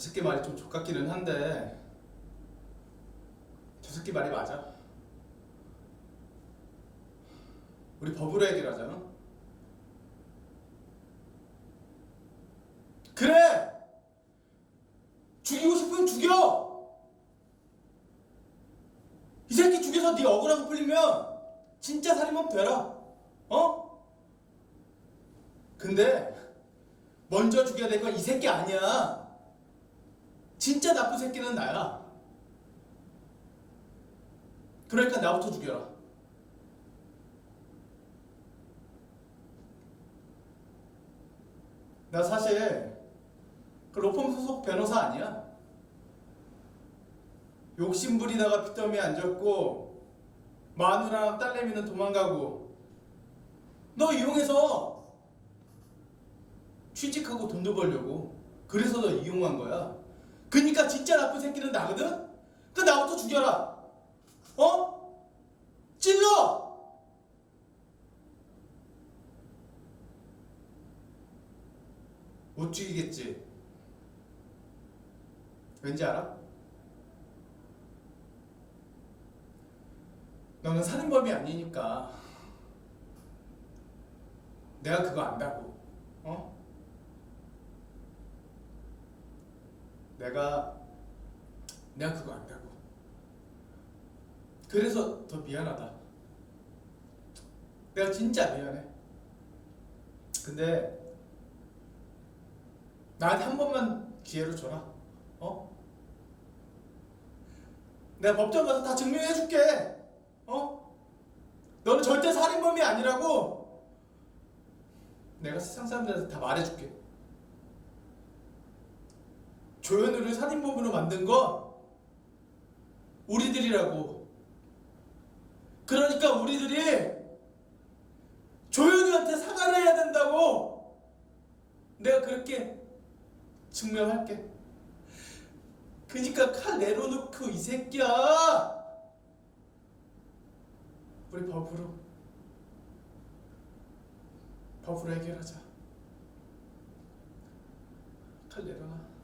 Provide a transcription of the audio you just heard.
새끼 말이 좀 족같기는 한데 저 새끼 말이 맞아. 우리 법으로 해결하자. 그래! 죽이고 싶으면 죽여! 이 새끼 죽여서 네 억울한 거 풀리면 진짜 살인범 되라. 어? 근데 먼저 죽여야 될 건 이 새끼 아니야. 진짜 나쁜 새끼는 나야. 그러니까 나부터 죽여라. 나 사실 그 로펌 소속 변호사 아니야. 욕심부리다가 빚더미에 앉았고 마누라랑 딸내미는 도망가고 너 이용해서 취직하고 돈도 벌려고 그래서 너 이용한 거야. 그니까 진짜 나쁜 새끼는 나거든? 그 나부터 죽여라. 어? 찔러! 못 죽이겠지. 왠지 알아? 너는 살인범이 아니니까 내가 그거 안다고. 어? 내가 내가 그거 안다고. 그래서 더 미안하다. 내가 진짜 미안해. 근데 나한테 한 번만 기회를 줘라. 어? 내가 법정 가서 다 증명해 줄게. 어? 너는 절대 살인범이 아니라고. 내가 세상 사람들한테 다 말해줄게. 조현우를 살인범으로 만든 건 우리들이라고. 그러니까 우리들이 조현우한테 사과를 해야 된다고. 내가 그렇게 증명할게. 그니까 칼 내려놓고 이 새끼야. 우리 법으로 법으로 해결하자. 칼 내려놔.